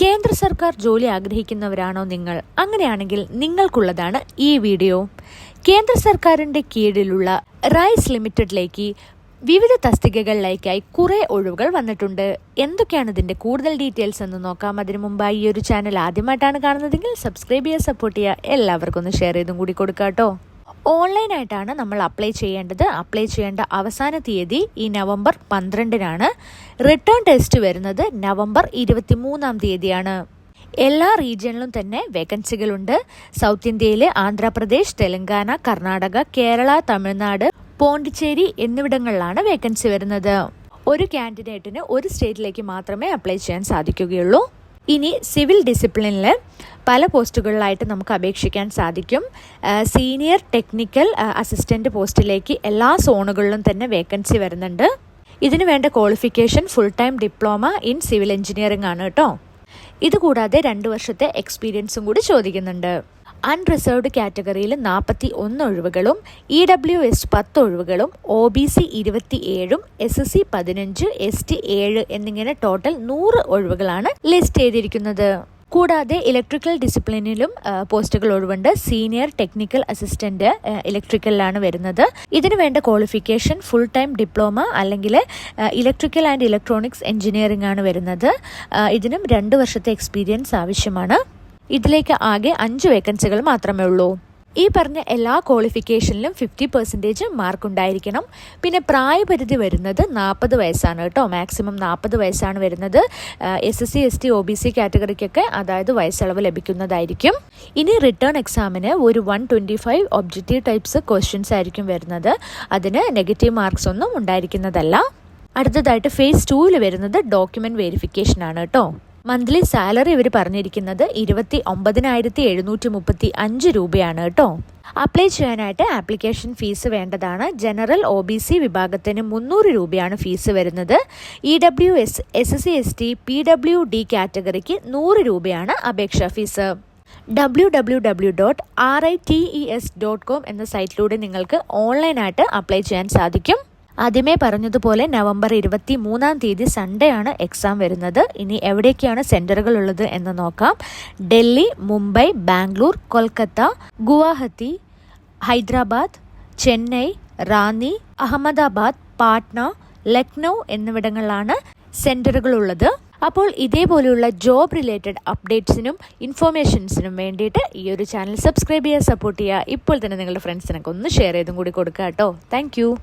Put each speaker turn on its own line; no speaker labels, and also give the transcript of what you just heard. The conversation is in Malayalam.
കേന്ദ്ര സർക്കാർ ജോലി ആഗ്രഹിക്കുന്നവരാണോ നിങ്ങൾ? അങ്ങനെയാണെങ്കിൽ നിങ്ങൾക്കുള്ളതാണ് ഈ വീഡിയോ. കേന്ദ്ര സർക്കാരിന്റെ കീഴിലുള്ള റൈസ് ലിമിറ്റഡിലേക്ക് വിവിധ തസ്തികകളിലേക്കായി കുറേ ഒഴിവുകൾ വന്നിട്ടുണ്ട്. എന്തൊക്കെയാണ് ഇതിന്റെ കൂടുതൽ ഡീറ്റെയിൽസ് എന്ന് നോക്കാം. അതിനു മുമ്പായി ഈ ഒരു ചാനൽ ആദ്യമായിട്ടാണ് കാണുന്നതെങ്കിൽ സബ്സ്ക്രൈബ് ചെയ്യുക സപ്പോർട്ട് ചെയ്യുക. എല്ലാവർക്കും ഒന്ന് ഷെയർ ചെയ്തും കൂടി കൊടുക്കാം കേട്ടോ ഓൺലൈനായിട്ടാണ് നമ്മൾ അപ്ലൈ ചെയ്യേണ്ടത്. അപ്ലൈ ചെയ്യേണ്ട അവസാന തീയതി ഈ നവംബർ പന്ത്രണ്ടിനാണ്. റിട്ടേൺ ടെസ്റ്റ് വരുന്നത് നവംബർ ഇരുപത്തി മൂന്നാം തീയതിയാണ്. എല്ലാ റീജിയനിലും തന്നെ വേക്കൻസികളുണ്ട്. സൗത്ത് ഇന്ത്യയിലെ ആന്ധ്രാപ്രദേശ് തെലങ്കാന കർണാടക കേരള തമിഴ്നാട് പോണ്ടിച്ചേരി എന്നിവിടങ്ങളിലാണ് വേക്കൻസി വരുന്നത്. ഒരു കാൻഡിഡേറ്റിന് ഒരു സ്റ്റേറ്റിലേക്ക് മാത്രമേ അപ്ലൈ ചെയ്യാൻ സാധിക്കുകയുള്ളൂ. ഇനി സിവിൽ ഡിസിപ്ലിനിൽ പല പോസ്റ്റുകളിലായിട്ട് നമുക്ക് അപേക്ഷിക്കാൻ സാധിക്കും. സീനിയർ ടെക്നിക്കൽ അസിസ്റ്റന്റ് പോസ്റ്റിലേക്ക് എല്ലാ സോണുകളിലും തന്നെ വേക്കൻസി വരുന്നുണ്ട്. ഇതിനു വേണ്ട qualification full time diploma in civil engineering ആണ് കേട്ടോ. ഇതുകൂടാതെ രണ്ട് വർഷത്തെ എക്സ്പീരിയൻസും കൂടി ചോദിക്കുന്നുണ്ട്. അൺറിസർവ്ഡ് കാറ്റഗറിയിൽ നാൽപ്പത്തി ഒന്ന് ഒഴിവുകളും ഇ ഡബ്ല്യു എസ് പത്ത് ഒഴിവുകളും ഒ ബി സി ഇരുപത്തി ഏഴും എസ് എസ് സി പതിനഞ്ച് എസ് ടി ഏഴ് എന്നിങ്ങനെ ടോട്ടൽ നൂറ് ഒഴിവുകളാണ് ലിസ്റ്റ് ചെയ്തിരിക്കുന്നത് കൂടാതെ ഇലക്ട്രിക്കൽ ഡിസിപ്ലിനിലും പോസ്റ്റുകൾ ഒഴിവുണ്ട്. സീനിയർ ടെക്നിക്കൽ അസിസ്റ്റന്റ് ഇലക്ട്രിക്കലിലാണ് വരുന്നത്. ഇതിനു വേണ്ട ക്വാളിഫിക്കേഷൻ ഫുൾ ടൈം ഡിപ്ലോമ അല്ലെങ്കിൽ ഇലക്ട്രിക്കൽ ആൻഡ് ഇലക്ട്രോണിക്സ് എഞ്ചിനീയറിംഗ് ആണ് വരുന്നത്. ഇതിനും രണ്ട് വർഷത്തെ എക്സ്പീരിയൻസ് ആവശ്യമാണ്. ഇതിലേക്ക് ആകെ അഞ്ച് വേക്കൻസികൾ മാത്രമേ ഉള്ളൂ. ഈ പറഞ്ഞ എല്ലാ ക്വാളിഫിക്കേഷനിലും ഫിഫ്റ്റി പെർസെന്റേജ് മാർക്ക് ഉണ്ടായിരിക്കണം. പിന്നെ പ്രായപരിധി വരുന്നത് നാൽപ്പത് വയസ്സാണ് കേട്ടോ. മാക്സിമം നാൽപ്പത് വയസ്സാണ് വരുന്നത്. S S C S T O B C കാറ്റഗറിക്കൊക്കെ അതായത് വയസ്സളവ് ലഭിക്കുന്നതായിരിക്കും. ഇനി റിട്ടേൺ എക്സാമിന് ഒരു one twenty five objective types questions ആയിരിക്കും വരുന്നത്. അതിന് നെഗറ്റീവ് മാർക്സ് ഒന്നും ഉണ്ടായിരിക്കുന്നതല്ല. അടുത്തതായിട്ട് ഫേസ് ടൂവിൽ വരുന്നത് ഡോക്യുമെന്റ് വെരിഫിക്കേഷൻ ആണ് കേട്ടോ. മന്ത്ലി സാലറി ഇവർ പറഞ്ഞിരിക്കുന്നത് ഇരുപത്തി ഒമ്പതിനായിരത്തി എഴുന്നൂറ്റി മുപ്പത്തി അഞ്ച് രൂപയാണ് കേട്ടോ. അപ്ലൈ ചെയ്യാനായിട്ട് ആപ്ലിക്കേഷൻ ഫീസ് വേണ്ടതാണ്. ജനറൽ ഒ ബി സി വിഭാഗത്തിന് മുന്നൂറ് രൂപയാണ് ഫീസ് വരുന്നത്. E W S S C S T P W D കാറ്റഗറിക്ക് നൂറ് രൂപയാണ് അപേക്ഷാ fee. W W W dot R I T E S dot com എന്ന സൈറ്റിലൂടെ നിങ്ങൾക്ക് ഓൺലൈനായിട്ട് അപ്ലൈ ചെയ്യാൻ സാധിക്കും. ആദ്യമേ പറഞ്ഞതുപോലെ നവംബർ ഇരുപത്തി മൂന്നാം തീയതി സൺഡേ ആണ് എക്സാം വരുന്നത്. ഇനി എവിടേക്കാണ് സെന്ററുകൾ ഉള്ളത് എന്ന് നോക്കാം. ഡൽഹി മുംബൈ ബാംഗ്ലൂർ കൊൽക്കത്ത ഗുവാഹത്തി ഹൈദരാബാദ് ചെന്നൈ റാന്നി അഹമ്മദാബാദ് പാട്ന ലക്നൗ എന്നിവിടങ്ങളിലാണ് സെന്ററുകൾ ഉള്ളത്. അപ്പോൾ ഇതേപോലെയുള്ള ജോബ് റിലേറ്റഡ് അപ്ഡേറ്റ്സിനും ഇൻഫോർമേഷൻസിനും വേണ്ടിയിട്ട് ഈ ഒരു ചാനൽ സബ്സ്ക്രൈബ് ചെയ്യുക സപ്പോർട്ട് ചെയ്യുക. ഇപ്പോൾ തന്നെ നിങ്ങളുടെ ഫ്രണ്ട്സിനൊക്കെ ഒന്ന് ഷെയർ ചെയ്തും കൂടി കൊടുക്കുക കേട്ടോ. താങ്ക്